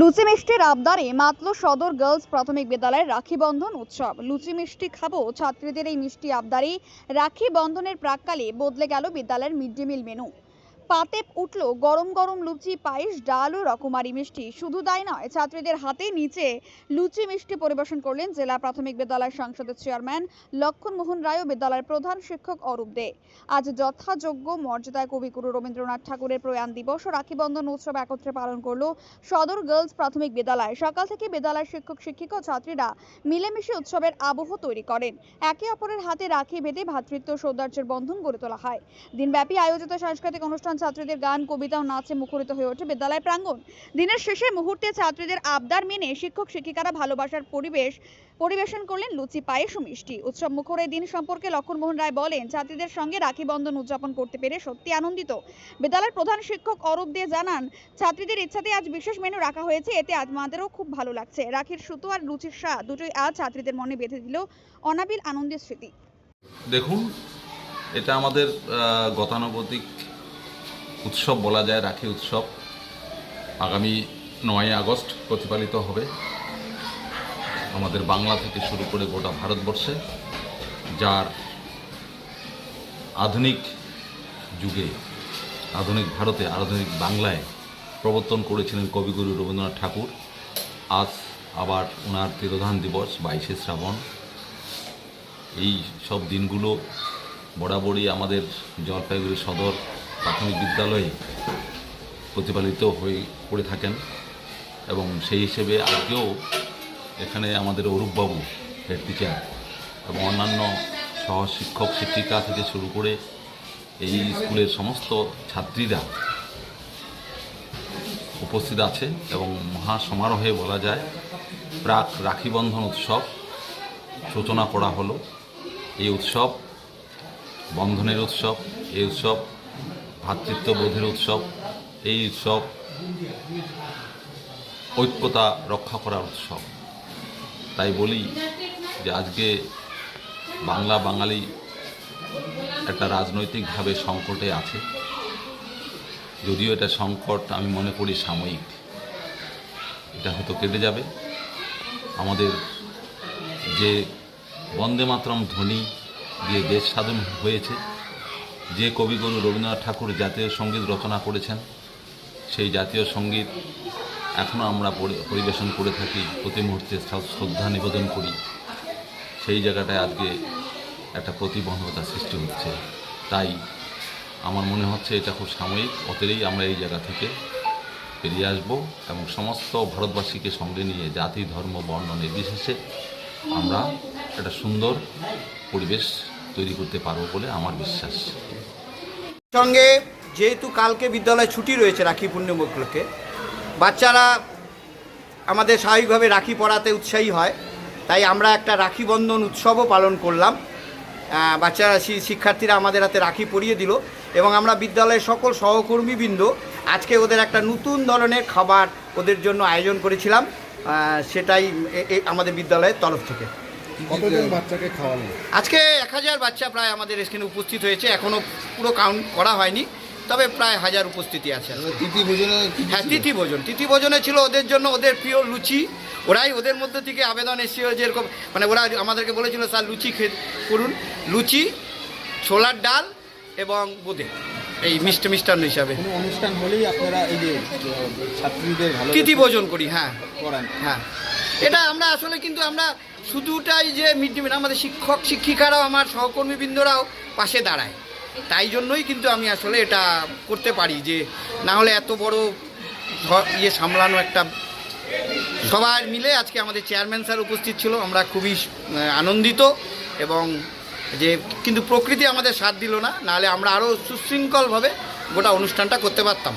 লুচি মিষ্টির আবদারে মাতল সদর গার্লস প্রাথমিক বিদ্যালয়ের রাখি বন্ধন উৎসব। লুচি মিষ্টি খাব, ছাত্রীদের এই মিষ্টি আবদারে রাখি বন্ধনের প্রাককালে বদলে গেল বিদ্যালয়ের মিড ডে মিল মেনু। পাতে উঠল গরম গরম লুচি, পায়েস, ডাল ও রকমারি মিষ্টি। শুধু তাই নয়, ছাত্রীদের হাতে নিচে লুচি মিষ্টি পরিবেশন করলেন জেলা প্রাথমিক বিদ্যালয় সংসদের চেয়ারম্যান লক্ষণ মোহন রায় ও বিদ্যালয়ের প্রধান শিক্ষক অরূপ দে। আজ যথাযোগ্য মর্যাদায় কবিগুরু রবীন্দ্রনাথ ঠাকুরের প্রয়াণ দিবস ও রাখি বন্ধন উৎসব একত্রে পালন করল সদর গার্লস প্রাথমিক বিদ্যালয়। সকাল থেকে বিদ্যালয়ের শিক্ষক, শিক্ষিকা ও ছাত্রীরা মিলেমিশে উৎসবের আবহ তৈরি করেন। একে অপরের হাতে রাখি বেঁধে ভ্রাতৃত্ব সৌন্দর্যের বন্ধন গড়ে তোলা হয়। দিনব্যাপী আয়োজিত সাংস্কৃতিক অনুষ্ঠান ছাত্রীদের গান, কবিতা ও নাচে মুখরিত হয়ে ওঠে বিদ্যালয় প্রাঙ্গণ। দিনের শেষে মুহূর্তে ছাত্রীদের আবদার মেনে শিক্ষক, শিক্ষিকারা ভালোবাসার পরিবেশ পরিবেশন করলেন লুচি, পায়েস ও মিষ্টি। উৎসব মুখর এই দিন সম্পর্কে লক্ষণমোহন রায় বলেন, ছাত্রীদের সঙ্গে রাখি বন্ধন উদযাপন করতে পেরে সত্যি আনন্দিত। বিদ্যালয়ের প্রধান শিক্ষক অরূপ দে জানান, ছাত্রীদের ইচ্ছাতে আজ বিশেষ মেনু রাখা হয়েছে, এতে আমাদেরও খুব ভালো লাগছে। রাখির সুতো আর লুচির স্বাদ দুটোই আজ ছাত্রীদের মনে বেঁধে দিল অনাবিল আনন্দের স্মৃতি। দেখুন, এটা আমাদের গতানুগতিক উৎসব বলা যায়, রাখি উৎসব। আগামী নয় আগস্ট প্রতিপালিত হবে। আমাদের বাংলা থেকে শুরু করে গোটা ভারতবর্ষে, যার আধুনিক যুগে, আধুনিক ভারতে, আধুনিক বাংলায় প্রবর্তন করেছিলেন কবিগুরু রবীন্দ্রনাথ ঠাকুর। আজ আবার ওনার তিরোধান দিবস, বাইশে শ্রাবণ। এই সব দিনগুলো বরাবরই আমাদের জলপাইগুড়ি সদর প্রাথমিক বিদ্যালয়ে প্রতিপালিত হয়ে করে থাকেন এবং সেই হিসেবে আজকেও এখানে আমাদের অরূপবাবু হেড টিচার এবং অন্যান্য সহ শিক্ষক শিক্ষিকা থেকে শুরু করে এই স্কুলের সমস্ত ছাত্রীরা উপস্থিত আছে এবং মহা সমারোহে বলা যায় প্রাক রাখিবন্ধন উৎসব সূচনা করা হলো। এই উৎসব বন্ধনের উৎসব, এই উৎসব ভ্রাতৃত্ববোধের উৎসব, এই উৎসব ঐক্যতা রক্ষা করার উৎসব। তাই বলি যে আজকে বাংলা বাঙালি একটা রাজনৈতিকভাবে সংকটে আছে। যদিও এটা সংকট আমি মনে করি সাময়িক। এটা হয়তো কেটে যাবে। আমাদের যে বন্দে মাতরম ধ্বনি দিয়ে দেশ সাধন হয়েছে যে কবিগুরু রবীন্দ্রনাথ ঠাকুর জাতীয় সংগীত রচনা করেছেন, সেই জাতীয় সংগীত এখনও আমরা পরিবেশন করে থাকি, প্রতি মুহূর্তে শ্রদ্ধা নিবেদন করি। সেই জায়গাটায় আজকে একটা প্রতিবন্ধকতা সৃষ্টি হচ্ছে। তাই আমার মনে হচ্ছে এটা খুব সাময়িক অতরেই আমরা এই জায়গা থেকে বেরিয়ে আসব এবং সমস্ত ভারতবাসীকে সঙ্গে নিয়ে জাতি, ধর্ম, বর্ণ নির্বিশেষে আমরা একটা সুন্দর পরিবেশ তৈরি করতে পারব বলে আমার বিশ্বাস। সঙ্গে যেহেতু কালকে বিদ্যালয় ছুটি রয়েছে রাখি পূর্ণিমা উপলক্ষে, বাচ্চারা আমাদের স্বাভাবিকভাবে রাখি পড়াতে উৎসাহী হয়। তাই আমরা একটা রাখি বন্ধন উৎসবও পালন করলাম। বাচ্চারা শিক্ষার্থীরা আমাদের হাতে রাখি পরিয়ে দিল এবং আমরা বিদ্যালয়ের সকল সহকর্মীবৃন্দ আজকে ওদের একটা নতুন ধরনের খাবার ওদের জন্য আয়োজন করেছিলাম। সেটাই আমাদের বিদ্যালয়ের তরফ থেকে। কতজন বাচ্চাকে খাওয়ানো আজকে এক হাজার বাচ্চা প্রায় আমাদের এখানে উপস্থিত হয়েছে। এখনও পুরো কাউন্ট করা হয়নি তবে প্রায় হাজার উপস্থিতি আছে তিথি ভোজনে হ্যাঁ? তিথি ভোজন। তিথি ভোজনে ছিল ওদের জন্য ওদের প্রিয় লুচি। ওরাই ওদের মধ্যে থেকে আবেদন এসেছিল যেরকম মানে ওরা আমাদেরকে বলেছিল স্যার লুচি খে করুন। লুচি ছোলার ডাল এবং বোঁদে। এই মিষ্টি মিষ্টান্ন হিসাবে। অনুষ্ঠান হলেই আপনারা এই যে ছাত্রীদের তিথি ভোজন করি হ্যাঁ। করান। হ্যাঁ। এটা আমরা আসলে কিন্তু আমরা শুধুটাই যে মিড ডে মিল আমাদের শিক্ষক, শিক্ষিকারাও, আমার সহকর্মীবৃন্দরাও পাশে দাঁড়ায়। তাই জন্যই কিন্তু আমি আসলে এটা করতে পারি যে না হলে এত বড় ইয়ে সামলানো একটা সবাই মিলে আজকে আমাদের চেয়ারম্যান স্যার উপস্থিত ছিল, আমরা খুবই আনন্দিত এবং যে কিন্তু প্রকৃতি আমাদের সাথ দিল না, নাহলে আমরা আরও সুশৃঙ্খলভাবে গোটা অনুষ্ঠানটা করতে পারতাম।